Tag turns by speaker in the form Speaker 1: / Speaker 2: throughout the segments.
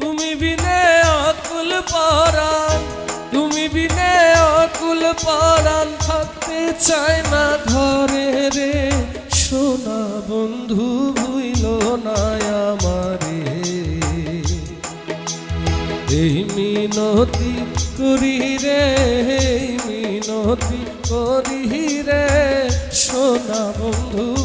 Speaker 1: তুমি বিনে অকুল পরাণ, তুমি বিনে অকুল পরাণ, থাকতে চায় না ঘরে রে। সোনা বন্ধু ভুইল না আমারে। এই মিনতি করি রে মিনতি করি রে। সোনা বন্ধু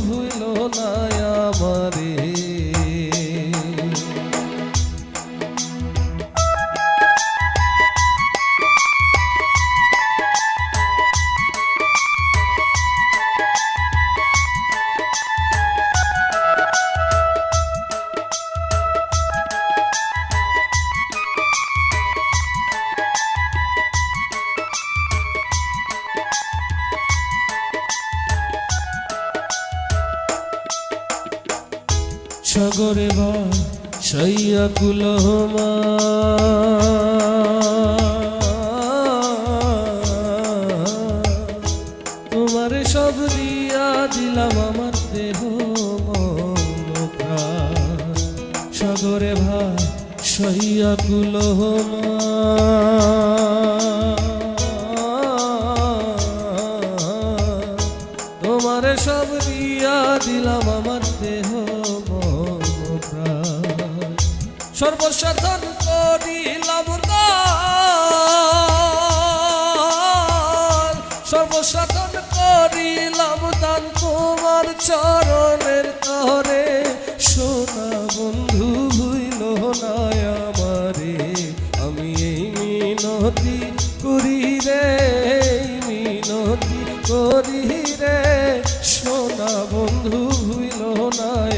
Speaker 1: সাগরে বা সাইয়া কুলহমা তোমার সব দিয়া দিলাম আমার দেহ। সাগরে ভা সাইয়া কুলহমা তোমার সব দিয়া দিলাম আমার দেহ সর্বসাধন করিলাম সর্বসাধন করিলাম দান তোমার চরণের তরে। সোনা বন্ধু ভুইল না আমারে। আমি এই মিনতি করি রে মিনতি করি না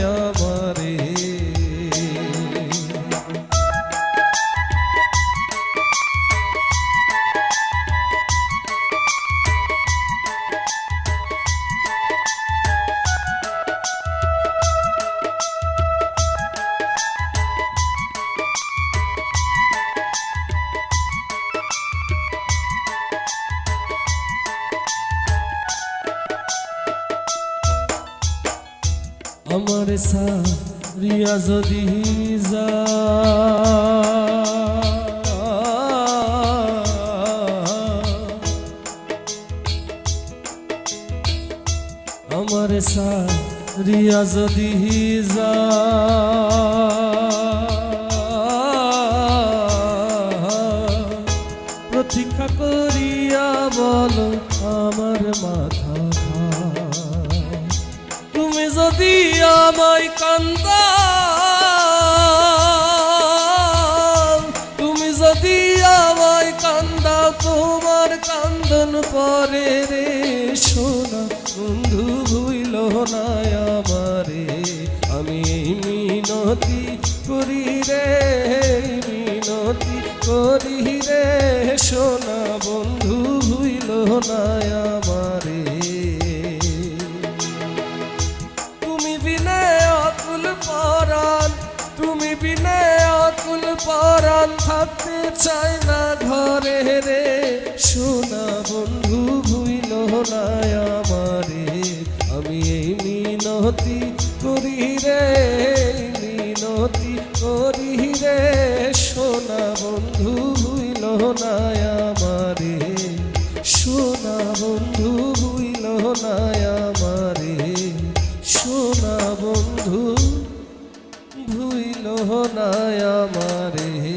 Speaker 1: আমার সারিয়া যদি যা। আমার সারিয়া যদি যা। প্রতীক্ষা করিয়া বলো আমার মাথা তুমি যদি আমায় কান্দা তুমি যদি আমায় কান্দা তোমার কান্দন পরে রে সোনা, বন্ধু ভুইল না আমারে। আমি মিনতি করি রে, মিনতি করি রে সোনা, বন্ধু ভুইল না আমারে। পরাণ থাকতে চাই না ঘরে রে। সোনা বন্ধু, ভুইল না আমারে। আমি এই মিনতি করি রে মিনতি করি রে। সোনা বন্ধু, ভুইল না আমারে। সোনা বন্ধু, ভুইল না আমারে। সোনা বন্ধু মোহনায় আমারে